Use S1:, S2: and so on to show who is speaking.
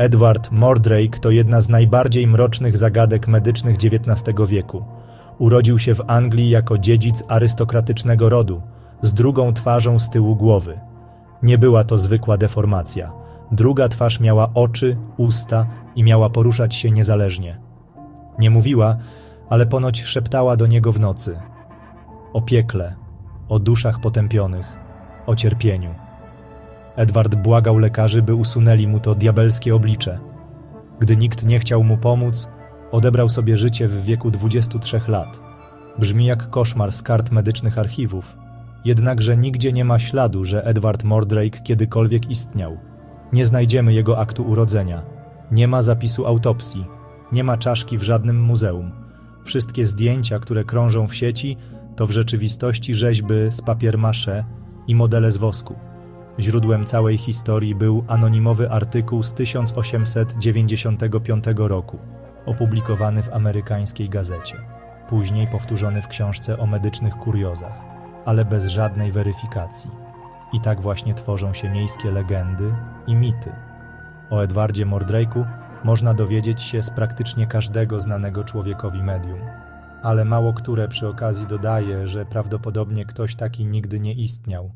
S1: Edward Mordrake to jedna z najbardziej mrocznych zagadek medycznych XIX wieku. Urodził się w Anglii jako dziedzic arystokratycznego rodu, z drugą twarzą z tyłu głowy. Nie była to zwykła deformacja. Druga twarz miała oczy, usta i miała poruszać się niezależnie. Nie mówiła, ale ponoć szeptała do niego w nocy. O piekle, o duszach potępionych, o cierpieniu. Edward błagał lekarzy, by usunęli mu to diabelskie oblicze. Gdy nikt nie chciał mu pomóc, odebrał sobie życie w wieku 23 lat. Brzmi jak koszmar z kart medycznych archiwów, jednakże nigdzie nie ma śladu, że Edward Mordrake kiedykolwiek istniał. Nie znajdziemy jego aktu urodzenia, nie ma zapisu autopsji, nie ma czaszki w żadnym muzeum. Wszystkie zdjęcia, które krążą w sieci, to w rzeczywistości rzeźby z papier maché i modele z wosku. Źródłem całej historii był anonimowy artykuł z 1895 roku, opublikowany w amerykańskiej gazecie, później powtórzony w książce o medycznych kuriozach, ale bez żadnej weryfikacji. I tak właśnie tworzą się miejskie legendy i mity. O Edwardzie Mordrake'u można dowiedzieć się z praktycznie każdego znanego człowiekowi medium, ale mało które przy okazji dodaje, że prawdopodobnie ktoś taki nigdy nie istniał.